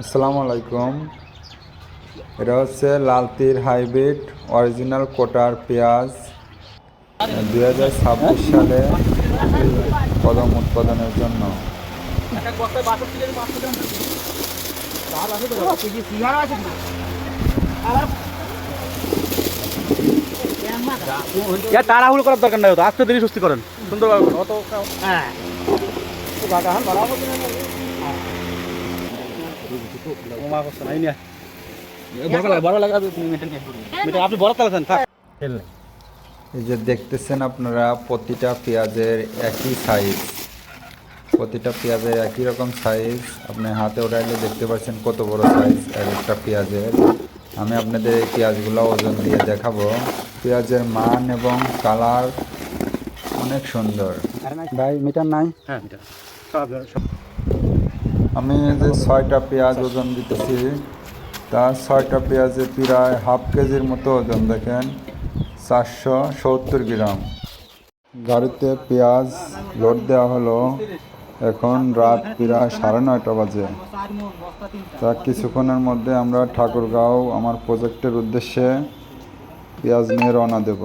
আসসালামু আলাইকুম। এটা হচ্ছে লালতির হাইব্রিড অরিজিনাল কোটার পেঁয়াজ। দুই হাজার ছাব্বিশ সালে কদম উৎপাদনের জন্য। তাড়াহুড়ো করার দরকার নাই তো আস্তে ধীরে সুস্থি করেন। সুন্দর ভাবে অত ওমা এই যে দেখতেছেন আপনারা প্রতিটা পেঁয়াজের একই সাইজ প্রতিটা পেঁয়াজের একই রকম সাইজ আপনি হাতে ওঠাইলে দেখতে পাচ্ছেন কত বড় সাইজ এক একটা পেঁয়াজের। আমি আপনাদের এই পেঁয়াজগুলো ওজন দিয়ে দেখাবো। পেঁয়াজের মান এবং কালার অনেক সুন্দর। ভাই মিটার নাই? হ্যাঁ মিটার সব সব আমি যে ছয়টা পেঁয়াজ ওজন দিতেছি তা ছয়টা পেঁয়াজে প্রায় হাফ কেজির মতো ওজন, দেখেন, চারশো সত্তর গ্রাম। গাড়িতে পেঁয়াজ লোড দেওয়া হলো, এখন রাত প্রায় সাড়ে নয়টা বাজে। তা কিছুক্ষণের মধ্যে আমরা ঠাকুরগাঁও, আমার প্রজেক্টের উদ্দেশ্যে পেঁয়াজ নিয়ে রওনা দেব।